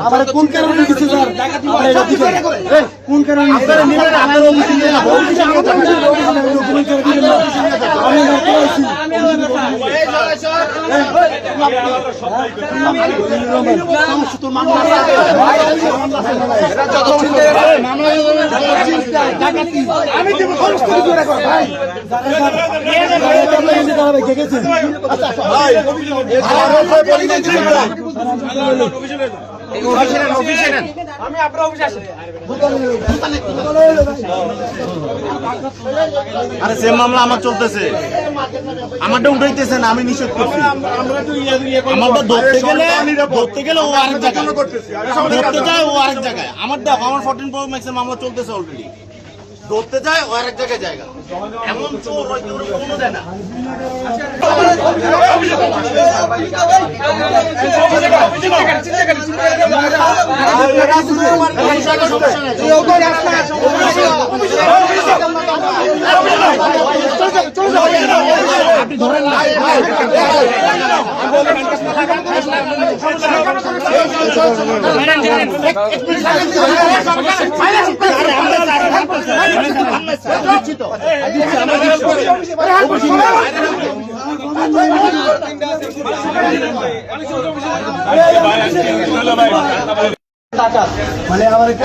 আবার কোন কারণে কিছু কোন কারণে আপনারা আপনারা অফিসে অফিসে। আমি না করেছি আমি দেবো খরচ করে করে কর ভাই আরে সেম মামলা আমার চলতেছে আমারটা উঠাইতেছে না আমি নিষেধ করছি আমারটা ধরতে গেলে ধরতে গেলে ও আরেক জায়গায় ধরতে যায় ও আরেক জায়গায় আমার দেখো আমার ফোরটিন প্রো ম্যাক্সের মামলা চলতেছে অলরেডি ধরতে যায় ও আরেক জায়গায় জায়গা এমন চোর হয় কোনো দেয় না মানে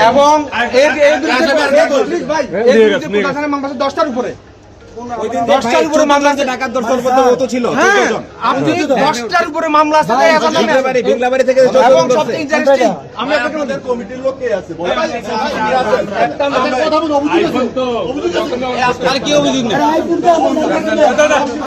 এবং প্রশাসনের মামলা আছে দশটার উপরে দশটার উপরে মামলা আছে ডাকাত দর্শন করতে ছিল হ্যাঁ আপনি দশটার উপরে মামলা আছে আমি- আছে আর কি অভিযোগ নেই